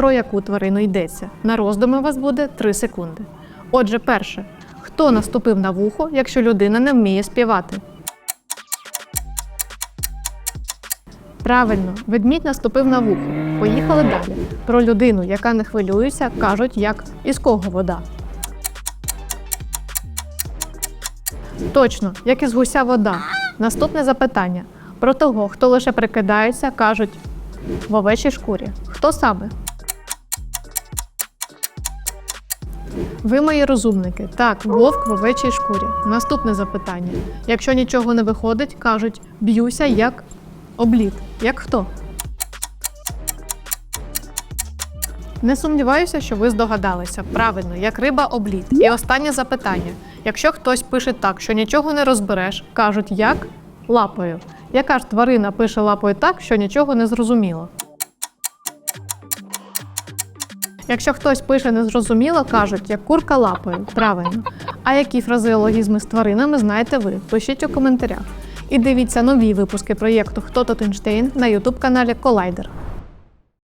про яку тварину йдеться. На роздуми у вас буде 3 секунди. Отже, перше. Хто наступив на вухо, якщо людина не вміє співати? Правильно, ведмідь наступив на вухо. Поїхали далі. Про людину, яка не хвилюється, кажуть, як із кого вода. Точно, як із гуся вода. Наступне запитання. Про того, хто лише прикидається, кажуть в овечій шкурі. Хто саме? Ви мої розумники. Так, вовк в овечій шкурі. Наступне запитання. Якщо нічого не виходить, кажуть б'юся як облід. Як хто? Не сумніваюся, що ви здогадалися. Правильно, як риба облід. І останнє запитання. Якщо хтось пише так, що нічого не розбереш, кажуть як лапою. Яка ж тварина пише лапою так, що нічого не зрозуміло? Якщо хтось пише незрозуміло, кажуть, як курка лапою. Правильно. А які фразеологізми з тваринами знаєте ви? Пишіть у коментарях. І дивіться нові випуски проєкту Хто тут Ейнштейн на ютуб каналі Колайдер.